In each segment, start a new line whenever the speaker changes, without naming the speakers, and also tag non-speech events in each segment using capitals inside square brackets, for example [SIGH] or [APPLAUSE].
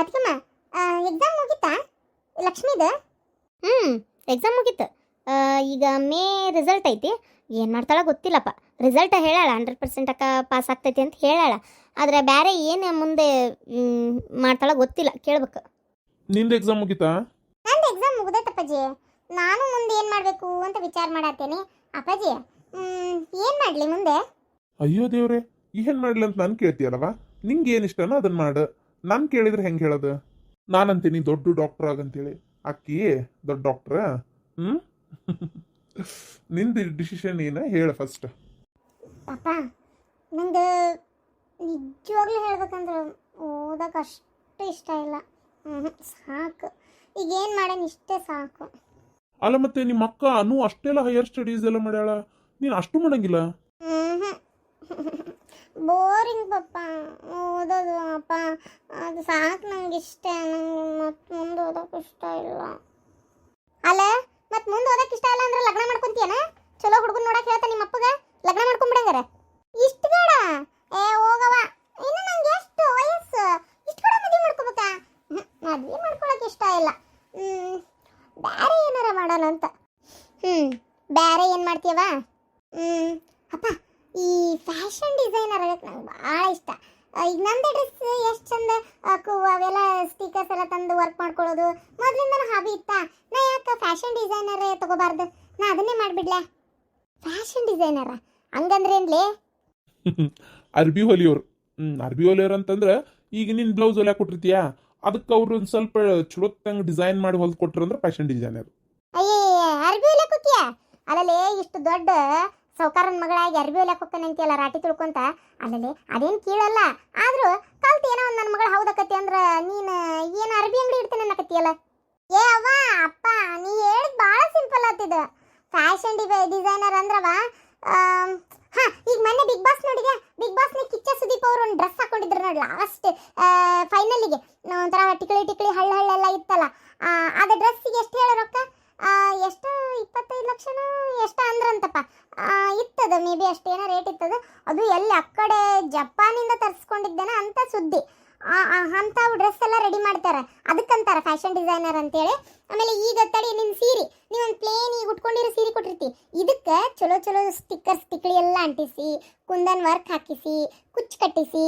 ಅದಕ್ಕಮ್ಮ exam ಮುಗೀತಾ? ಲಕ್ಷ್ಮಿದು?
ಹ್ಞೂ exam ಮುಗೀತು. ಈಗ ಮೇ ರಿಸಲ್ಟ್ ಐತಿ. ಏನು ಮಾಡ್ತಾಳ ಗೊತ್ತಿಲ್ಲಪ್ಪ. ರಿಸಲ್ಟ್ ಹೇಳಾಳ ಹಂಡ್ರೆಡ್ ಪರ್ಸೆಂಟ್ ಅಕ್ಕ ಪಾಸ್ ಆಗ್ತೈತಿ ಅಂತ ಹೇಳಾಳ. ಆದರೆ ಬೇರೆ ಏನು ಮುಂದೆ ಮಾಡ್ತಾಳೆ ಗೊತ್ತಿಲ್ಲ. ಕೇಳ್ಬೇಕು.
ನಿಂದು ಎಕ್ಸಾಮ್ ಮುಗೀತಾ?
ನಂದು ಎಕ್ಸಾಮ್ ಮುಗ್ದೈತೆ ಅಪ್ಪಾಜಿ ನಾನು ಮುಂದೆ ಏನು ಮಾಡಬೇಕು ಅಂತ ವಿಚಾರ ಮಾಡತ್ತೇನೆ ಅಪ್ಪಾಜಿ ಏನು ಮಾಡಲಿ ಮುಂದೆ?
ಅಯ್ಯೋ ದೇವ್ರೆ ಏನು ಮಾಡ್ಲಿ ಅಂತ ನಾನು ಕೇಳ್ತೀಯಲ್ಲವಾ? ನಿಂಗೆ ಏನು ಇಷ್ಟನೋ ಅದನ್ನು ಮಾಡು. ನಾನು ಕೇಳಿದ್ರೆ ಹೆಂಗೆ ಹೇಳೋದು? ನಾನಂತೀನಿ ದೊಡ್ಡ ಡಾಕ್ಟರ್ ಆಗಂತೇಳಿ. ಅಕ್ಕಿ ದೊಡ್ಡ ಡಾಕ್ಟ್ರ ಹ್ಞೂ ನಿಂದು ಡಿಸಿಷನ್ ಏನು? ಹೇಳ ಫಸ್ಟ್
ಪಾಪ ನಂಗೆ ನಿಜವಾಗ್ಲೂ ಹೇಳ್ಬೇಕಂದ್ರೆ ಓದಕ್ಕೆ ಅಷ್ಟು ಇಷ್ಟ ಇಲ್ಲ. ಸಾಕು. ಈಗ ಏನು ಮಾಡೋಣ ಇಷ್ಟೇ ಸಾಕು.
ಅಲ್ಲ ಮತ್ತೆ ನಿಮ್ಮ ಅಕ್ಕ ಅನು ಅಷ್ಟೆಲ್ಲ ಹೈಯರ್ ಸ್ಟಡೀಸ್ ಎಲ್ಲ ಮಾಡ್ಯಾಳ. ನೀನು ಅಷ್ಟು ಮಾಡಂಗಿಲ್ಲ?
ಬೋರಿಂಗ್ ಪಪ್ಪ. ಓದೋದು ಅಪ್ಪ. ಅದು ಸಾಕು ನಂಗೆ ಇಷ್ಟ ನಂಗೆ ಮತ್ತೆ ಮುಂದೆ ಓದೋಕೆ ಇಷ್ಟ ಇಲ್ಲ. ಅಲ್ಲ ಮತ್ತೆ ಮುಂದೆ ಓದೋಕೆ ಇಷ್ಟ ಇಲ್ಲ ಅಂದ್ರೆ ಲಗ್ನ ಮಾಡ್ಕೊಂತೀಯನ? ಚಲೋ ಹುಡುಗನ್ ನೋಡಕ್ಕೆ ಹೇಳ್ತಾನೆ ನಿಮ್ಮ ಅಪ್ಪಗೆ. ಲಗ್ನ ಮಾಡ್ಕೊಂಬಿಡಂಗಾರೆ ಇಷ್ಟು ಬೇಡ. ಏ ಹೋಗವ ಇನ್ನು ನಂಗೆ ಎಷ್ಟು? ವಯಸ್ಸು. ಇಷ್ಟು ಬೇಡ ಮದುವೆ ಮಾಡ್ಕೋಬೇಕಾ? ಮದುವೆ ಮಾಡ್ಕೊಳಕ್ಕೆ ಇಷ್ಟ ಇಲ್ಲ. ಬೇರೆ ಏನಾರ ಮಾಡೋಣ ಅಂತ. ಹ್ಞೂ ಬೇರೆ ಏನು ಮಾಡ್ತೀಯವ ಹ್ಞೂ ಅಪ್ಪ ಈ ಫ್ಯಾಷನ್ ಡಿಸೈನರ್ ಆಗಕ್ಕೆ ನಂಗೆ ಭಾಳ ಇಷ್ಟ. ಈಗ ನಂದು ಡ್ರೆಸ್ ಎಷ್ಟು ಚಂದ ಅವೆಲ್ಲ ಸ್ಟಿಕರ್ಸ್ ಎಲ್ಲ ತಂದು ವರ್ಕ್ ಮಾಡ್ಕೊಳ್ಳೋದು. ಮೊದಲಿಂದ ಹಾಬಿ ಇತ್ತ? ನಾ ಯಾಕೆ ಫ್ಯಾಷನ್ ಡಿಸೈನರ್ ತಗೋಬಾರ್ದು? ನಾ ಅದನ್ನೇ ಮಾಡಿಬಿಡ್ಲೆ. ಫ್ಯಾಷನ್ ಡಿಸೈನರ? ಹಂಗಂದ್ರೆ ಏನ್ಲೇ [LAUGHS]
ಅರ್ಬಿ ಹೊಲಿಯೋರು. ಹ್ಞೂ ಅರ್ಬಿ ಹೊಲಿಯೋರು ಅಂತಂದ್ರೆ ಈಗ ನಿನ್ನ ಬ್ಲೌಸ್ ಹೊಲ್ಯಾಕ ಕೊಟ್ಟಿರ್ತೀಯಾ? ಅದಕ್ಕೆ ಅವರು ಒಂದು ಸ್ವಲ್ಪ ಚಲೋತ್ತಂಗೆ ಡಿಸೈನ್ ಮಾಡಿ ಹೊಲ್ದು ಕೊಟ್ರಂದ್ರೆ ಫ್ಯಾಷನ್ ಡಿಸೈನರ್.
ಅಯ್ಯೇ ಅರ್ಬಿ ಹೋಗ್ತೀಯ? ಅಲ್ಲಲ್ಲೇ ಇಷ್ಟು ದೊಡ್ಡ ಸೌಕಾರನ ಮಗಳಾಗಿ ಅರ್ಬಿ ಹೊಲಿಯಕ್ಕೆ ಹೋಗ್ತಾನಂತೀಯಲ್ಲ ರಾಟಿ ತಿಳ್ಕೊಂತ? ಅಲ್ಲಲ್ಲಿ ಅದೇನು ಕೀಳಲ್ಲ. ಆದರೂ ಕಲ್ತು ಏನೋ ಒಂದು ನನ್ನ ಮಗಳು ಹೌದಕತಿ ಅಂದ್ರೆ ನೀನು ಏನು ಅರ್ಬಿ ಅಂಗಡಿ ಇಡ್ತೀನಿ ಅನ್ನಕತ್ತೀಯಲ್ಲ? ಏ ಅವ್ವ, ಅಪ್ಪ, ನೀ ಹೇಳಿದ್ ಭಾಳ ಸಿಂಪಲ್ ಆತಿದ ಫ್ಯಾಷನ್ ಡಿಸೈನರ್ ಅಂದ್ರವ ಹಾಂ, ಈಗ ಮೊನ್ನೆ ಬಿಗ್ ಬಾಸ್ ನೋಡಿದೆ. ಬಿಗ್ ಬಾಸ್ನ ಕಿಚ್ಚ ಸುದೀಪ್ ಅವರು ಒಂದು ಡ್ರೆಸ್ ಹಾಕೊಂಡಿದ್ರು ನೋಡಿ ಲಾಸ್ಟ್ ಫೈನಲಿಗೆ ಒಂಥರ ಟಿಕ್ಳಿ ಟಿಕ್ಳಿ ಹಳ್ಳ ಹಳ್ಳೆಲ್ಲ ಇತ್ತಲ್ಲ ಆ, ಅದ ಡ್ರೆಸ್ಸಿಗೆ ಎಷ್ಟು ಹೇಳೋ ರೊಕ್ಕ ಆ, ಎಷ್ಟು ಇಪ್ಪತ್ತೈದು ಲಕ್ಷನ ಎಷ್ಟು ಅಂದ್ರಂತಪ್ಪ ಆ, ಇತ್ತದ ಮೇ ಬಿ ಅಷ್ಟೇನೋ ರೇಟ್ ಇತ್ತದ ಅದು ಎಲ್ಲಿ ಆ ಕಡೆ ಜಪಾನಿಂದ ತರಿಸ್ಕೊಂಡಿದ್ದೇನ ಅಂತ ಸುದ್ದಿ ಅಂಥವು ಡ್ರೆಸ್ ಎಲ್ಲ ರೆಡಿ ಮಾಡ್ತಾರೆ ಅದಕ್ಕಂತಾರೆ ಡಿಸೈನರ್ ಅಂತೇಳಿ. ಆಮೇಲೆ ಈಗ ತಡಿ ನಿನ್ನ ಸೀರೆ ನೀವೊಂದು ಪ್ಲೇನ್ ಈಗ ಉಟ್ಕೊಂಡಿರೋ ಸೀರೆ ಕೊಟ್ಟಿರ್ತಿ. ಇದಕ್ಕೆ ಚಲೋ ಚಲೋ ಸ್ಟಿಕ್ಕರ್ಸ್ ಸ್ಟಿಕ್ಳಿ ಎಲ್ಲ ಅಂಟಿಸಿ, ಕುಂದನ್ ವರ್ಕ್ ಹಾಕಿಸಿ, ಕುಚ್ಚು ಕಟ್ಟಿಸಿ,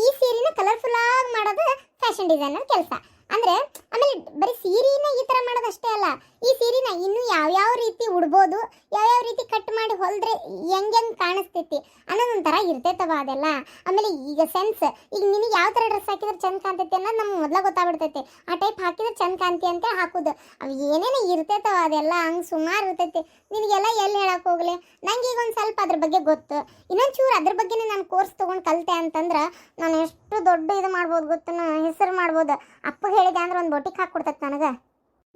ಈ ಸೀರೆನ ಕಲರ್ಫುಲ್ ಆಗಿ ಮಾಡೋದು ಫ್ಯಾಷನ್ ಡಿಸೈನರ್ ಕೆಲಸ. ಅಂದರೆ ಆಮೇಲೆ ಬರೀ ಸೀರೆನ ಈ ಥರ ಮಾಡೋದಷ್ಟೇ ಅಲ್ಲ ಈ ಸೀರೆನ ಇನ್ನು ಯಾವ್ಯಾವ ರೀತಿ ಉಡ್ಬೋದು, ಯಾವ್ಯಾವ ರೀತಿ ಕಟ್ ಮಾಡಿ ಹೊಲ್ದ್ರೆ ಹೆಂಗೆ ಹೆಂಗೆ ಕಾಣಿಸ್ತೈತಿ ಅನ್ನೋದೊಂಥರ ಇರ್ತೈತವ ಅದೆಲ್ಲ. ಆಮೇಲೆ ಈಗ ಸೆನ್ಸ್ ಈಗ ನಿನಗೆ ಯಾವ ಥರ ಡ್ರೆಸ್ ಹಾಕಿದ್ರೆ ಚಂದ ಕಾಣ್ತೈತಿ ಅನ್ನೋದು ನಮ್ಗೆ ಮೊದಲ ಗೊತ್ತಾಗ್ಬಿಡ್ತೈತಿ. ಆ ಟೈಪ್ ಹಾಕಿದ್ರೆ ಚಂದ ಕಾಣ್ತಿ ಅಂತ ಹಾಕೋದು. ಅವು ಏನೇನು ಇರ್ತೈತವ ಅದೆಲ್ಲ, ಹಂಗೆ ಸುಮಾರು ಇರ್ತೈತಿ. ನಿನಗೆಲ್ಲ ಎಲ್ಲಿ ಹೇಳಕ್ಕೆ ಹೋಗ್ಲಿ? ನಂಗೆ ಈಗ ಒಂದು ಸ್ವಲ್ಪ ಅದ್ರ ಬಗ್ಗೆ ಗೊತ್ತು. ಇನ್ನೊಂದು ಚೂರು ಅದ್ರ ಬಗ್ಗೆನೇ ನಾನು ಕೋರ್ಸ್ ತೊಗೊಂಡು ಕಲಿತೆ ಅಂತಂದ್ರೆ ನಾನು ಎಷ್ಟು ದೊಡ್ಡ ಇದು ಮಾಡ್ಬೋದು ಗೊತ್ತು ನಾನು ಹೆಸರು ಮಾಡ್ಬೋದು. ಅಪ್ಪಗೆ ಹೇಳಿದೆ ಅಂದ್ರೆ ಒಂದು ಬೊಟಿಕ್ ಹಾಕ್ಕೊಡ್ತೈತೆ ನನಗೆ.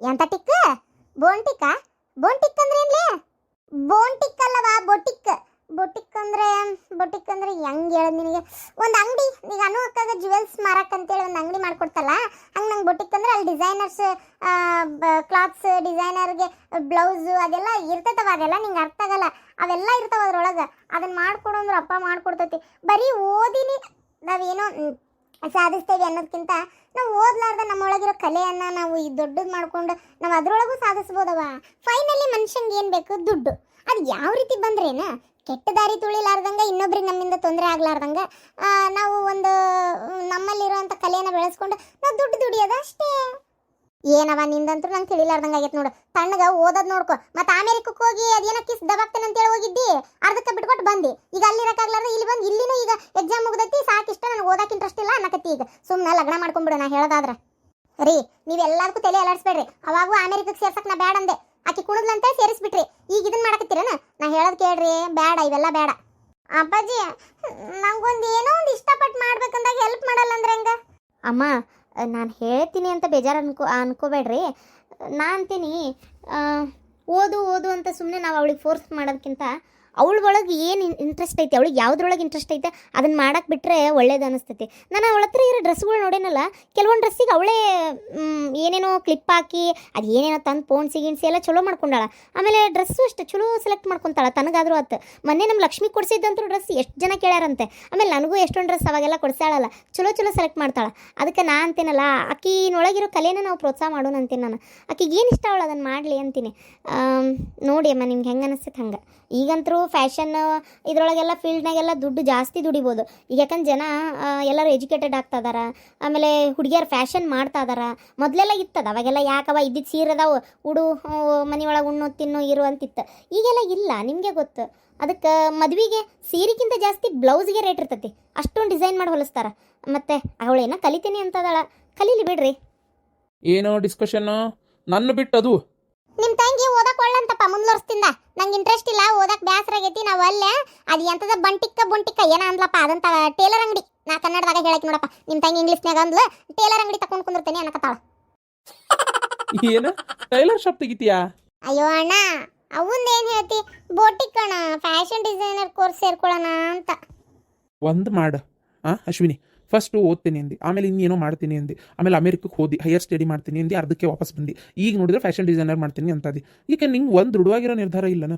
ಎಂತ ಟಿಕ್ ಬೋನ್ ಟಿಕ್ಕ ಬೋನ್ ಟಿಕ್ ಅಂದ್ರೆ ಏನ್ಲೇ ಬೋನ್ ಟಿಕ್ ಅಲ್ಲವಾ ಬೊಟಿಕ್ ಬೊಟಿಕ್ ಅಂದ್ರೆ ಬೊಟಿಕ್ ಅಂದ್ರೆ ಹೆಂಗ್ ಹೇಳೋದು ನಿನಗೆ ಒಂದು ಅಂಗಡಿ ಈಗ ಅನು ಅಕ್ಕಾಗ ಜುವೆಲ್ಸ್ ಮಾರಕ್ ಅಂತೇಳಿ ಒಂದು ಅಂಗಡಿ ಮಾಡ್ಕೊಡ್ತಲ್ಲ ಹಂಗೆ ನಂಗೆ ಬೊಟಿಕ್ ಅಂದ್ರೆ ಅಲ್ಲಿ ಡಿಸೈನರ್ಸ್ ಕ್ಲಾತ್ಸ್ ಡಿಸೈನರ್ಗೆ ಬ್ಲೌಸು ಅದೆಲ್ಲ ಇರ್ತೈತವ ಅದೆಲ್ಲ ನಿಂಗೆ ಅರ್ಥ ಆಗಲ್ಲ ಅವೆಲ್ಲ ಇರ್ತಾವ ಅದ್ರೊಳಗೆ ಅದನ್ನ ಮಾಡ್ಕೊಡು ಅಂದ್ರೆ ಅಪ್ಪ ಮಾಡ್ಕೊಡ್ತೈತಿ ಬರೀ ಓದಿನಿ ನಾವೇನೋ ಮ್, ಸಾಧಿಸ್ತೇವೆ ಅನ್ನೋದಕ್ಕಿಂತ ನಾವು ಓದ್ಲಾರ್ದ ನಮ್ಮೊಳಗಿರೋ ಕಲೆಯನ್ನ ನಾವು ಈ ದೊಡ್ಡದು ಮಾಡ್ಕೊಂಡು ನಾವು ಅದರೊಳಗೂ ಸಾಧಿಸ್ಬೋದವ. ಫೈನಲಿ ಮನುಷ್ಯಂಗೆ ಏನು ಬೇಕು? ದುಡ್ಡು. ಅದು ಯಾವ ರೀತಿ ಬಂದ್ರೇನ? ಕೆಟ್ಟ ದಾರಿ ತುಳಿಲಾರ್ದಂಗೆ ಇನ್ನೊಬ್ರಿಗೆ ನಮ್ಮಿಂದ ತೊಂದರೆ ಆಗ್ಲಾರ್ದಂಗೆ ನಾವು ಒಂದು ನಮ್ಮಲ್ಲಿರುವಂಥ ಕಲೆಯನ್ನು ಬೆಳೆಸ್ಕೊಂಡು ನಾವು ದುಡ್ಡು ದುಡಿಯೋದು ಅಷ್ಟೇ ಏನವ ನಿಂದಂತೂ ನಂಗೆ ತಿಳಿಲಾರ್ದಂಗ ಆಗೈತೆ ನೋಡು. ತಣ್ಣಗ ಓದೋದ್ ನೋಡ್ಕೊ. ಮತ್ತೆ ಅಮೆರಿಕಕ್ಕೆ ಹೋಗಿ ಅದೇನೋ ಕಿಸ್ ದಬಾಕ್ತೇನೆ ಅಂತೇಳಿ ಹೋಗಿದ್ದಿ. ಅರ್ಧಕ್ಕೆ ಬಿಟ್ಕೊಟ್ಟು ಬಂದಿ. ಈಗ ಅಲ್ಲಿ ಇರಕ್ಕಾಗ್ಲಾರ್ದ ಇಲ್ಲಿ ಬಂದು ಇಲ್ಲಿನೂ ಈಗ ಎಕ್ಸಾಮ್ ಮುಗ್ದೈತಿ, ಸಾಕಿಷ್ಟ ನನಗೆ ಓದಕ್ಕೆ ಇಂಟ್ರೆಸ್ಟ್ ಇಲ್ಲ ಅನ್ನಕತ್ತಿ ಈಗ. ಸುಮ್ಮನೆ ಲಗ್ನ ಮಾಡ್ಕೊಂಬಿಡು ನಾ ಹೇಳೋದಾದ್ರೆ. ರೀ ನೀವೆಲ್ಲದಕ್ಕೂ ತಲೆ ಅಲಾಡ್ಸ್ಬೇಡ್ರಿ ಅವಾಗೂ ಅಮೆರಿಕಕ್ಕೆ ಸೇರ್ಸಕ್ ನಾ ಬೇಡ ಅಂದೆ. ಆಕಿ ಕುಣದ್ಲಂತ ಸೇರಿಸ್ಬಿಟ್ರಿ. ಈಗ ಇದನ್ನ ಮಾಡಕತ್ತೀರನ? ನಾ ಹೇಳೋದ್ ಕೇಳ್ರಿ ಬೇಡ ಇವೆಲ್ಲ ಬೇಡ ಅಪ್ಪಾಜಿ, ನಂಗೊಂದು ಏನೋ ಒಂದು ಇಷ್ಟಪಟ್ಟು ಮಾಡ್ಬೇಕಂದಾಗ ಹೆಲ್ಪ್ ಮಾಡಲ್ಲ ಅಂದ್ರೆ ಹೆಂಗ?
ಅಮ್ಮ ನಾನು ಹೇಳ್ತೀನಿ ಅಂತ ಬೇಜಾರು ಅನ್ಕೋ, ಅನ್ಕೋಬೇಡ್ರಿ. ನಾ ಅಂತೀನಿ ಓದು ಓದು ಅಂತ ಸುಮ್ಮನೆ ನಾವು ಅವಳಿಗೆ ಫೋರ್ಸ್ ಮಾಡೋದಕ್ಕಿಂತ ಅವಳ ಒಳಗೆ ಏನು ಇಂಟ್ರೆಸ್ಟ್ ಐತೆ, ಅವಳಿಗೆ ಯಾವುದ್ರೊಳಗೆ ಇಂಟ್ರೆಸ್ಟ್ ಐತೆ ಅದನ್ನ ಮಾಡಕ್ಕೆ ಬಿಟ್ಟರೆ ಒಳ್ಳೇದು ಅನಿಸ್ತೈತಿ. ನಾನು ಅವಳ ಹತ್ರ ಇರೋ ಡ್ರೆಸ್ಗಳು ನೋಡೇನಲ್ಲ, ಕೆಲವೊಂದು ಡ್ರೆಸ್ಸಿಗೆ ಅವಳೇ ಏನೇನೋ ಕ್ಲಿಪ್ ಹಾಕಿ, ಅದು ಏನೇನೋ ತಂದು ಪೋಣ್ಸಿ ಗಿಣ್ಸಿ ಎಲ್ಲ ಚಲೋ ಮಾಡ್ಕೊಂಡಾಳ. ಆಮೇಲೆ ಡ್ರೆಸ್ಸು ಅಷ್ಟು ಚಲೋ ಸೆಲೆಕ್ಟ್ ಮಾಡ್ಕೊಂತಾಳ, ತನಗಾದರೂ ಆತು. ಮೊನ್ನೆ ನಮ್ಮ ಲಕ್ಷ್ಮಿ ಕೊಡಿಸಿದ್ದಂತೂ ಡ್ರೆಸ್ ಎಷ್ಟು ಜನ ಕೇಳ್ಯಾರಂತೆ. ಆಮೇಲೆ ನನಗೂ ಎಷ್ಟೊಂದು ಡ್ರೆಸ್ ಅವಾಗೆಲ್ಲ ಕೊಡ್ಸಾಳಲ್ಲ ಚಲೋ ಚಲೋ ಸೆಲೆಕ್ಟ್ ಮಾಡ್ತಾಳೆ. ಅದಕ್ಕೆ ನಾ ಅಂತೀನಲ್ಲ, ಆಕಿನೊಳಗಿರೋ ಕಲೆನ ನಾವು ಪ್ರೋತ್ಸಾಹ ಮಾಡೋಣ ಅಂತೀನಿ ನಾನು. ಆಕಿಗೆ ಏನು ಇಷ್ಟ ಅವಳು ಅದನ್ನು ಮಾಡಲಿ ಅಂತೀನಿ. ನೋಡಿ ಅಮ್ಮ, ನಿಮ್ಗೆ ಹೆಂಗೆ ಅನಿಸ್ತೈತೆ ಹಂಗೆ. ಈಗಂತರೂ ಫ್ಯಾಷನ್ ಇದರೊಳಗೆಲ್ಲ ಫೀಲ್ಡ್ನಾಗೆಲ್ಲ ದುಡ್ಡು ಜಾಸ್ತಿ ದುಡಿಬೋದು. ಈಗ ಯಾಕಂದ್ರೆ ಜನ ಎಲ್ಲರೂ ಎಜುಕೇಟೆಡ್ ಆಗ್ತಾ ಇದಾರ ಆಮೇಲೆ ಹುಡುಗಿಯರು ಫ್ಯಾಷನ್ ಮಾಡ್ತಾ ಇದಾರ ಮೊದಲೆಲ್ಲ ಇತ್ತದ ಅವಾಗೆಲ್ಲ ಯಾಕವ ಇದ್ದಿದ್ದು ಸೀರೆ ಅದಾವ ಉಡು ಮನೆಯೊಳಗೆ ಉಣ್ಣು ತಿನ್ನು ಇರು ಅಂತಿತ್ತು. ಈಗೆಲ್ಲ ಇಲ್ಲ ನಿಮಗೆ ಗೊತ್ತು. ಅದಕ್ಕೆ ಮದುವೆಗೆ ಸೀರೆಗಿಂತ ಜಾಸ್ತಿ ಬ್ಲೌಸ್ಗೆ ರೇಟ್ ಇರ್ತೈತಿ. ಅಷ್ಟೊಂದು ಡಿಸೈನ್ ಮಾಡಿ ಹೊಲಿಸ್ತಾರ. ಮತ್ತೆ ಅವಳೇನ ಕಲಿತೀನಿ ಅಂತದಾಳ. ಕಲೀಲಿ ಬಿಡ್ರಿ.
ಏನೋ ಡಿಸ್ಕಷನ್ ನನ್ನ ಬಿಟ್ಟದು.
ನಿಮ್ಮ ತಂಗಿ ಓದಕ್ಕೆ ಒಳ್ಳಂತಪ್ಪ ಮುಂದ್ವರ್ಸ್ತಿಂದ. ನಂಗೆ ಇಂಟ್ರೆಸ್ಟ್ ಇಲ್ಲ ಓದಕ್ಕೆ ಬ್ಯಾಸರ ಆಗೈತಿ ನಾವು ಅಲ್ಲೇ ಅದು ಎಂಥದ ಬಂಟಿಕ್ಕ ಬುಂಟಿಕ್ಕ ಏನ ಅಂದ್ಲಪ್ಪ ಅದಂತ ಟೇಲರ್ ಅಂಗಡಿ. ನಾ ಕನ್ನಡದಾಗ ಹೇಳಕ್ ನೋಡಪ್ಪ ನಿಮ್ಮ ತಂಗಿ ಇಂಗ್ಲೀಷ್ನಾಗ ಅಂದ್ಲು ಟೇಲರ್ ಅಂಗಡಿ ತಕೊಂಡು ಕುಂದಿರ್ತೇನೆ ಅನ್ನಕತ್ತಾಳ.
ಏನು? ಟೈಲರ್ ಶಾಪ್ ತೆಗಿತೀಯಾ?
ಅಯ್ಯೋ ಅಣ್ಣ ಅವಂದ ಏನು ಹೇಳ್ತಿ? ಬೋಟಿಕ್ ಅಣ್ಣ ಫ್ಯಾಷನ್ ಡಿಸೈನರ್ ಕೋರ್ಸ್ ಸೇರ್ಕೊಳ್ಳೋಣ ಅಂತ.
ಒಂದು ಮಾಡು. ಹಾಂ ಅಶ್ವಿನಿ ಫಸ್ಟು ಓದ್ತೀನಿ ಅಂದಿ, ಆಮೇಲೆ ಇನ್ನೇನೋ ಮಾಡ್ತೀನಿ ಅಂದಿ, ಆಮೇಲೆ ಅಮೆರಿಕಕ್ಕೆ ಹೋದಿ ಹೈಯರ್ ಸ್ಟಡಿ ಮಾಡ್ತೀನಿ ಅಂದಿ, ಅರ್ಧಕ್ಕೆ ವಾಪಸ್ ಬಂದು. ಈಗ ನೋಡಿದ್ರೆ ಫ್ಯಾಷನ್ ಡಿಸೈನರ್ ಮಾಡ್ತೀನಿ ಅಂತದಿ. ಈಗ ನಿಂಗೆ ಒಂದು ದೃಢವಾಗಿರೋ ನಿರ್ಧಾರ ಇಲ್ಲನ?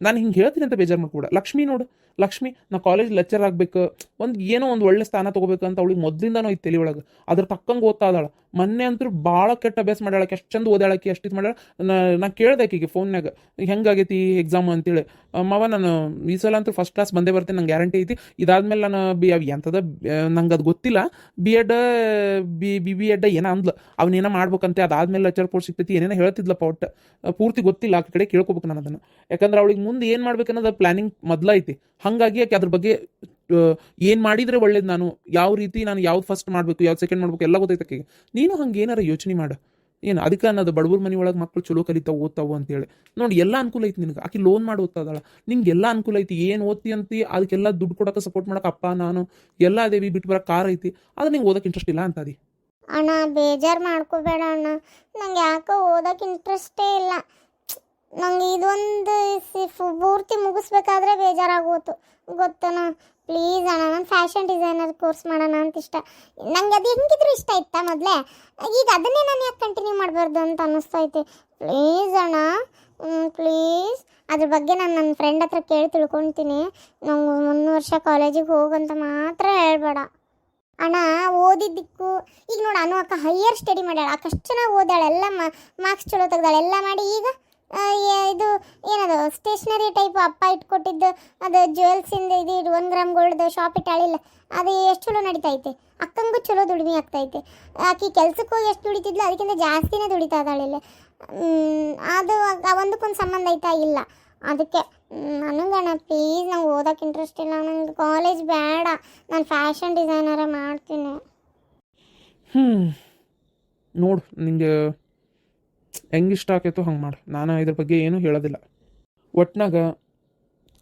ನಾನು ಹಿಂಗೆ ಹೇಳ್ತೀನಿ ಅಂತ ಬೇಜಾರು ಮಾಡ್ಕೊಡ ಲಕ್ಷ್ಮಿ ನೋಡು ಲಕ್ಷ್ಮಿ, ನಾ ಕಾಲೇಜ್ ಲೆಕ್ಚರ್ ಆಗಬೇಕು. ಒಂದು ಏನೋ ಒಂದು ಒಳ್ಳೆ ಸ್ಥಾನ ತೊಗೋಬೇಕು ಅಂತ ಅವಳಿಗೆ ಮೊದಲಿಂದನೂ ಐತೆ ತಲೆ ಒಳಗೆ. ಅದ್ರ ತಕ್ಕಂಗೆ ಓದ್ತಾ ಇದ್ದಾಳ. ಮೊನ್ನೆ ಅಂತೂ ಭಾಳ ಕೆಟ್ಟ ಅಭ್ಯಾಸ ಮಾಡ್ಯಾಳಕ್ಕೆ ಎಷ್ಟು ಚಂದ ಓದಾಳಕ್ಕೆ ಎಷ್ಟು ಇದು ಮಾಡ್ಯಾಳ. ನಾ ಕೇಳ್ದೆ ಆಕಿಗೆ ಫೋನ್ಯಾಗ ಹೆಂಗಾಗೈತಿ ಎಕ್ಸಾಮ್ ಅಂತೇಳಿ. ಮಾವ, ನಾನು ಈ ಸಲ ಅಂತೂ ಫಸ್ಟ್ ಕ್ಲಾಸ್ ಬಂದೇ ಬರ್ತೀನಿ, ನಂಗೆ ಗ್ಯಾರಂಟಿ ಐತಿ. ಇದಾದ್ಮೇಲೆ ನಾನು ಬಿ, ಅವ್ ಎಂಥದ ನಂಗೆ ಅದು ಗೊತ್ತಿಲ್ಲ. B Ed B B B Ed ಏನೋ ಅಂದ್ಲು. ಅವನೇನೋ ಮಾಡ್ಬೇಕಂತೆ ಅದಾದ್ಮೇಲೆ ಲೆಕ್ಚರ್ ಪೋಸ್ಟ್ ಸಿಗ್ತೈತಿ, ಏನೇನೋ ಹೇಳ್ತಿದ್ಲಪ್ಪ ಒಟ್ಟು. ಪೂರ್ತಿ ಗೊತ್ತಿಲ್ಲ ಆ ಕಡೆ ಕೇಳ್ಕೊಬೇಕು ನಾನು ಅದನ್ನು. ಯಾಕಂದ್ರೆ ಅವಳಿಗೆ ಮುಂದೆ ಏನು ಮಾಡ್ಬೇಕನ್ನೋದು ಪ್ಲಾನಿಂಗ್ ಮೊದಲ ಐತಿ. ಹಾಗಾಗಿ ಯಾಕೆ ಅದ್ರ ಬಗ್ಗೆ ಏನು ಮಾಡಿದರೆ ಒಳ್ಳೇದು ನಾನು? ಯಾವ ರೀತಿ ನಾನು ಯಾವ್ದು ಫಸ್ಟ್ ಮಾಡಬೇಕು, ಯಾವ್ದು ಸೆಕೆಂಡ್ ಮಾಡ್ಬೇಕು, ಎಲ್ಲ ಗೊತ್ತೈತೆ ಆಕೆಗೆ ನೀನು ಹಂಗೆ ಏನಾರ ಯೋಚನೆ ಮಾಡು. ಏನು ಅದಕ್ಕೆ ಅನ್ನೋದು ಬಡವ್ರ ಮನೆ ಒಳಗೆ ಮಕ್ಕಳು ಚಲೋ ಕಲಿತಾವು, ಓದ್ತಾವು ಅಂತೇಳಿ ನೋಡಿ, ಎಲ್ಲ ಅನುಕೂಲ ಐತಿ ನಿನಗೆ. ಆಕೆ ಲೋನ್ ಮಾಡಿ ಓದ್ತಾದಳ. ನಿಂಗೆ ಎಲ್ಲ ಅನುಕೂಲ ಐತಿ. ಏನು ಓದ್ತಿ ಅಂತ ಅದಕ್ಕೆಲ್ಲ ದುಡ್ಡು ಕೊಡೋಕೆ ಸಪೋರ್ಟ್ ಮಾಡಕ್ಕೆ ಅಪ್ಪ, ನಾನು, ಎಲ್ಲ ದೇವಿ ಬಿಟ್ಟು ಬರೋಕೆ ಕಾರ್ ಐತಿ. ಅದು ನಿಂಗೆ ಓದಕ್ಕೆ ಇಂಟ್ರೆಸ್ಟ್ ಇಲ್ಲ ಅಂತದಿ.
ಅಣ್ಣ, ಬೇಜಾರು ಮಾಡ್ಕೋಬೇಡ ಅಣ್ಣ. ನಂಗೆ ಯಾಕೋ ಓದಕ್ಕೆ ಇಂಟ್ರೆಸ್ಟೇ ಇಲ್ಲ. ನಂಗೆ ಇದೊಂದು ಪೂರ್ತಿ ಮುಗಿಸ್ಬೇಕಾದ್ರೆ ಬೇಜಾರಾಗೋತು. ಗೊತ್ತನ? ಪ್ಲೀಸ್ ಅಣ್ಣ, ನಾನು ಫ್ಯಾಷನ್ ಡಿಸೈನರ್ ಕೋರ್ಸ್ ಮಾಡೋಣ ಅಂತ ಇಷ್ಟ ನಂಗೆ ಅದು ಹೆಂಗಿದ್ರು ಇಷ್ಟ ಇತ್ತಾ ಮೊದಲೇ? ಈಗ ಅದನ್ನೇ ನಾನು ಯಾಕೆ ಕಂಟಿನ್ಯೂ ಮಾಡಬಾರ್ದು ಅಂತ ಅನ್ನಿಸ್ತೈತೆ. ಪ್ಲೀಸ್ ಅಣ್ಣ ಪ್ಲೀಸ್ ಅದ್ರ ಬಗ್ಗೆ ನಾನು ನನ್ನ ಫ್ರೆಂಡ್ ಹತ್ರ ಕೇಳಿ ತಿಳ್ಕೊತೀನಿ. ನಂಗೆ ಒಂದು ವರ್ಷ ಕಾಲೇಜಿಗೆ ಹೋಗಂತ ಮಾತ್ರ ಹೇಳ್ಬೇಡ. ಅಣ್ಣ, ಓದಿದ್ದಕ್ಕೂ, ಈಗ ನೋಡು ಅನು ಅಕ್ಕ ಹೈಯರ್ ಸ್ಟಡಿ ಮಾಡ್ಯಾಳ. ಅಷ್ಟು ಚೆನ್ನಾಗಿ ಓದ್ಯಾಳೆಲ್ಲ ಎಲ್ಲ ಮಾರ್ಕ್ಸ್ ಚಲೋ ತೆಗ್ದಾಳೆ. ಎಲ್ಲ ಮಾಡಿ ಈಗ ಇದು ಏನದು ಸ್ಟೇಷ್ನರಿ ಟೈಪ್ ಅಪ್ಪ ಇಟ್ಕೊಟ್ಟಿದ್ದು, ಅದು ಜ್ಯುವೆಲ್ಸಿಂದ ಇದು ಇದು ಒಂದು ಗ್ರಾಮ್ ಗೋಲ್ಡ್ ಶಾಪ್ ಇಟ್ಟಾಳಿಲ್ಲ ಅದು ಎಷ್ಟು ಚಲೋ ನಡೀತೈತೆ ಅಕ್ಕಂಗೂ ಚಲೋ ದುಡಿಮೆ ಆಗ್ತೈತೆ ಆಕಿ ಕೆಲ್ಸಕ್ಕೆ ಹೋಗಿ ಎಷ್ಟು ದುಡಿತಿದ್ಲು, ಅದಕ್ಕಿಂತ ಜಾಸ್ತಿನೇ ದುಡಿತಾ ಇದ್ದಾಳಿಲ್ಲ ಅದು ಒಂದಕ್ಕೊಂದು ಸಂಬಂಧ ಐತಾ? ಇಲ್ಲ. ಅದಕ್ಕೆ ನನಗಣ್ಣ ಪ್ಲೀಸ್ ನಂಗೆ ಓದೋಕೆ ಇಂಟ್ರೆಸ್ಟ್ ಇಲ್ಲ. ನಂಗೆ ಕಾಲೇಜ್ ಬೇಡ. ನಾನು ಫ್ಯಾಷನ್ ಡಿಸೈನರೇ ಮಾಡ್ತೀನಿ.
ಹ್ಞೂ ನೋಡು, ನಿಂಗೆ ಹೆಂಗೆ ಇಷ್ಟ ಆಕೈತೋ ಹಂಗೆ ಮಾಡು. ನಾನು ಇದ್ರ ಬಗ್ಗೆ ಏನೂ ಹೇಳೋದಿಲ್ಲ. ಒಟ್ನಾಗ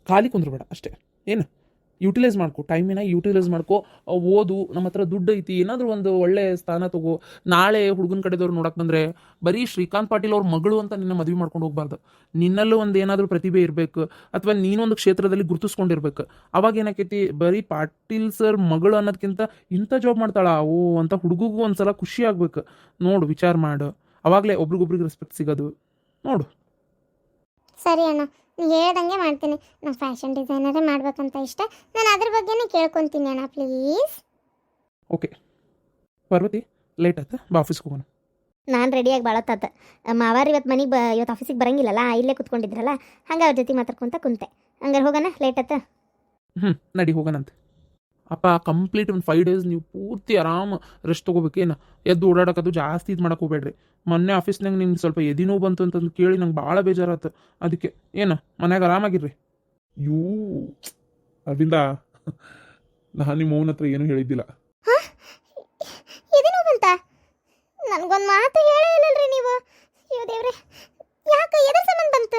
ಖಾಲಿ ಕುಂದ್ರಬೇಡ ಅಷ್ಟೇ. ಏನು? ಯುಟಿಲೈಸ್ ಮಾಡ್ಕೊ. ಟೈಮಿನ ಯುಟಿಲೈಸ್ ಮಾಡ್ಕೊ. ಓದು, ನಮ್ಮ ಹತ್ರ ದುಡ್ಡು ಐತಿ. ಏನಾದರೂ ಒಂದು ಒಳ್ಳೆ ಸ್ಥಾನ ತಗೋ. ನಾಳೆ ಹುಡುಗನ ಕಡೆದವ್ರು ನೋಡಕ್ಕೆ ಬಂದರೆ ಬರೀ ಶ್ರೀಕಾಂತ್ ಪಾಟೀಲ್ ಅವ್ರ ಮಗಳು ಅಂತ ನಿನ್ನ ಮದುವೆ ಮಾಡ್ಕೊಂಡು ಹೋಗ್ಬಾರ್ದು. ನಿನ್ನಲ್ಲೂ ಒಂದು ಏನಾದರೂ ಪ್ರತಿಭೆ ಇರಬೇಕು. ಅಥವಾ ನೀನೊಂದು ಕ್ಷೇತ್ರದಲ್ಲಿ ಗುರುತಿಸ್ಕೊಂಡಿರ್ಬೇಕು. ಅವಾಗ ಏನಾಕೈತಿ? ಬರೀ ಪಾಟೀಲ್ ಸರ್ ಮಗಳು ಅನ್ನೋದಕ್ಕಿಂತ ಇಂಥ ಜಾಬ್ ಮಾಡ್ತಾಳ? ಓ, ಅಂತ ಹುಡುಗಿಗೂ ಒಂದ್ಸಲ ಖುಷಿ ಆಗ್ಬೇಕು. ನೋಡು, ವಿಚಾರ ಮಾಡು. ಅವಾಗಲೇ ಒಬ್ರಿಗೊಬ್ರಿಗೆ ರೆಸ್ಪೆಕ್ಟ್ ಸಿಗೋದು. ನೋಡು.
ಸರಿ ಅಣ್ಣ ನೀ ಹೇಳ್ದಂಗೆ ಮಾಡ್ತೀನಿ. ನಾನು ಫ್ಯಾಷನ್ ಡಿಸೈನರೇ ಮಾಡ್ಬೇಕಂತ ಇಷ್ಟ. ನಾನು ಅದ್ರ ಬಗ್ಗೆನೇ ಕೇಳ್ಕೊತೀನಿ ಅಣ್ಣ ಪ್ಲೀಸ್
ಓಕೆ ಪಾರ್ವತಿ ಲೇಟ್ ಆಯ್ತಾ? ಬಾ ಆಫೀಸ್ಗೆ ಹೋಗೋಣ.
ನಾನು ರೆಡಿಯಾಗಿ ಬಾಳತ್ತಾತ. ಮಾವಾರ ಇವತ್ತು ಮನೆಗೆ ಬ ಇವತ್ತು ಆಫೀಸಿಗೆ ಬರಂಗಿಲ್ಲಲ್ಲ ಇಲ್ಲೇ ಕುತ್ಕೊಂಡಿದ್ರಲ್ಲ ಹಂಗೆ ಅವ್ರ ಜೊತೆ ಮಾತಾಡ್ಕೊಂತ ಕುಂತೆ. ಹಂಗಾರೆ ಹೋಗೋಣ ಲೇಟ್ ಆತ
ಹ್ಞೂ ನಡಿ ಹೋಗೋಣಂತೆ. ಅಪ್ಪ ಕಂಪ್ಲೀಟ್ ಒಂದು ಫೈವ್ ಡೇಸ್ ನೀವು ಪೂರ್ತಿ ಆರಾಮ್ ರೆಸ್ಟ್ ತೊಗೋಬೇಕೇನು ಎದ್ದು ಓಡಾಡೋಕದು ಜಾಸ್ತಿ ಇದು ಮಾಡಕ್ಕೆ ಹೋಗ್ಬೇಡ್ರಿ. ಮೊನ್ನೆ ಆಫೀಸ್ನಾಗ ನಿಮ್ಗೆ ಸ್ವಲ್ಪ ಎದಿನೋ ಬಂತು ಅಂತಂದು ಕೇಳಿ ನಂಗೆ ಭಾಳ ಬೇಜಾರಾಯ್ತು ಅದಕ್ಕೆ, ಏನು, ಮನ್ಯಾಗ ಆರಾಮಾಗಿರ್ರಿ?
ಯೂ, ಅರವಿಂದ, ನಾನು ನಿಮ್ಮ ಹತ್ರ ಏನೂ ಹೇಳಿದ್ದಿಲ್ಲ
ಇದೇನೋ ಬಂತ ನನಗೊಂದು ಮಾತು ಹೇಳೇ ಇಲ್ಲಲ್ರಿ ನೀವು ಅಯ್ಯೋ ದೇವ್ರೆ ಯಾಕೆ ಎದ್ರ ಸಂಬಂಧ ಬಂತು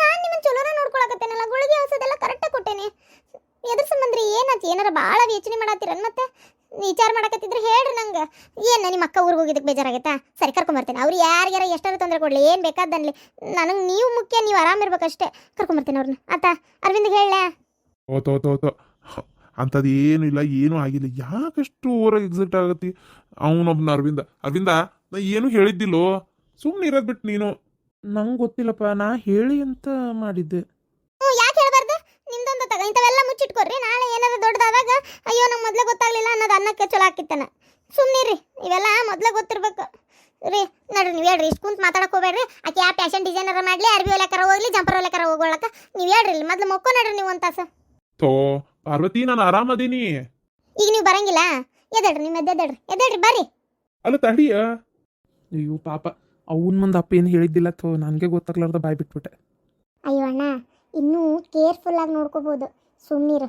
ನಾನು ನಿಮ್ಮನ್ನ ಚಲೋನ ನೋಡ್ಕೊಳಕತ್ತೇನಲ್ಲ ಗುಳಿಗೆ ಔಷಧೆಲ್ಲ ಕರೆಕ್ಟಾಗಿ ಕೊಟ್ಟೇನೆ ಎದ್ರ ಸಂಬಂಧ ರೀ ಏನಾಯ್ತು ಏನಾರ ಭಾಳ ಯೋಚನೆ ಮಾಡತ್ತೀರನ್ ಮತ್ತೆ ವಿಚಾರ ಮಾಡಕತ್ತಿದ್ರೆ ಹೇಳಿ ಹೇಳ್ರಿ ನಂಗೆ. ಏನು ನಿಮ್ಮ ಅಕ್ಕ ಊರಿಗೆ ಹೋಗಿದ್ದಕ್ಕೆ ಬೇಜಾರಾಗೈತಾ? ಸರಿ ಕರ್ಕೊಂಬರ್ತೇನೆ ಅವ್ರು ಯಾರ್ಯಾರ ಎಷ್ಟಾರು ತೊಂದರೆ ಕೊಡಲಿ, ಏನು ಬೇಕಾದನ್ಲಿ ನನಗೆ ನೀವು ಮುಖ್ಯ, ನೀವು ಆರಾಮಿರ್ಬೇಕಷ್ಟೇ ಕರ್ಕೊಂಬರ್ತೇನೆ ಅವ್ರನ್ನ ಆತ ಅರವಿಂದ್ ಹೇಳ
ಓತೋ ಓತೋ ಅಂಥದ್ದು ಏನು ಇಲ್ಲ, ಏನೂ ಆಗಿಲ್ಲ. ಯಾಕಷ್ಟು ಓವರ್ ಎಕ್ಸಿಟ್ ಆಗತ್ತಿ? ಅವನೊಬ್ನ ಅರವಿಂದ. ಅರವಿಂದ, ನಾ ಏನು ಹೇಳಿದ್ದಿಲ್ಲೋ? ಸುಮ್ಮನೆ ಇರೋದು ಬಿಟ್ಟು ನೀನು.
ನಂಗೆ ಗೊತ್ತಿಲ್ಲಪ್ಪ, ನಾ ಹೇಳಿ ಅಂತ ಮಾಡಿದ್ದೆ
ಹ್ಞೂ ಯಾಕೆ ಹೇಳ್ಬಾರ್ದು ನಿಮ್ದೊಂದು ತಗ ಇಂಥವೆಲ್ಲ ಮುಚ್ಚಿಟ್ಕೊಡ್ರಿ. ನಾಳೆ ಏನಾದ್ರು ದೊಡ್ಡದಾದಾಗ ಅಯ್ಯೋ ನಂಗೆ ಮೊದಲೇ ಗೊತ್ತಾಗ್ಲಿಲ್ಲ ಅನ್ನೋದು ಅನ್ನಕ್ಕೆ ಚಲೋ ಆಕಿತ್ತನ ಸುಮ್ಮನಿರಿ ಇವೆಲ್ಲ ಮೊದಲೇ ಗೊತ್ತಿರ್ಬೇಕು. ರೀ ನೋಡ್ರಿ ನೀವು ಹೇಳ್ರಿ ಇಷ್ಟು ಕುಂತ ಮಾತಾಡಕ್ಕೆ ಹೋಗ್ಬೇಡ್ರಿ. ಆಕೆ ಯಾವ ಫ್ಯಾಷನ್ ಡಿಸೈನರ್ ಮಾಡಲಿ ಅರ್ಬಿ ಕರ ಹೋಗ್ಲಿ ಜಂಪರ್ ಹೊಲಕರ ಹೋಗೋಳಕ ನೀವು ಹೇಳ್ರಿ ಇಲ್ಲಿ ಮೊದ್ಲು ಮೊಕ್ಕೋ ನೋಡ್ರಿ ನೀವು ಒಂದು ತಾಸು.
ಥೋ ಪಾರ್ವತಿ ನಾನು ಆರಾಮದೀನಿ.
ಈಗ ನೀವು ಬರಂಗಿಲ್ಲ? ಎದ್ದೇಳ್ರಿ ನಿಮ್ಮ ಎದ್ದೇಳ್ರಿ ಎದ್ದೇಳ್ರಿ ಬರ್ರಿ.
ಅಲ್ಲ ತಡಿಯ
ಅಯ್ಯೋ ಪಾಪ ಅವನ ಮುಂದೆ ಅಪ್ಪ ಏನು ಹೇಳಿದ್ದಿಲ್ಲ ಥೋ ನನಗೆ ಗೊತ್ತಾಗ್ಲಾರ್ದ ಬಾಯ್ ಬಿಟ್ಬಿಟ್ಟೆ.
ಅಯ್ಯೋ ಅಣ್ಣ ಇನ್ನೂ ಕೇರ್ಫುಲ್ ಆಗಿ ನೋಡ್ಕೋಬಹುದು ಸುಮ್ಮನಿರು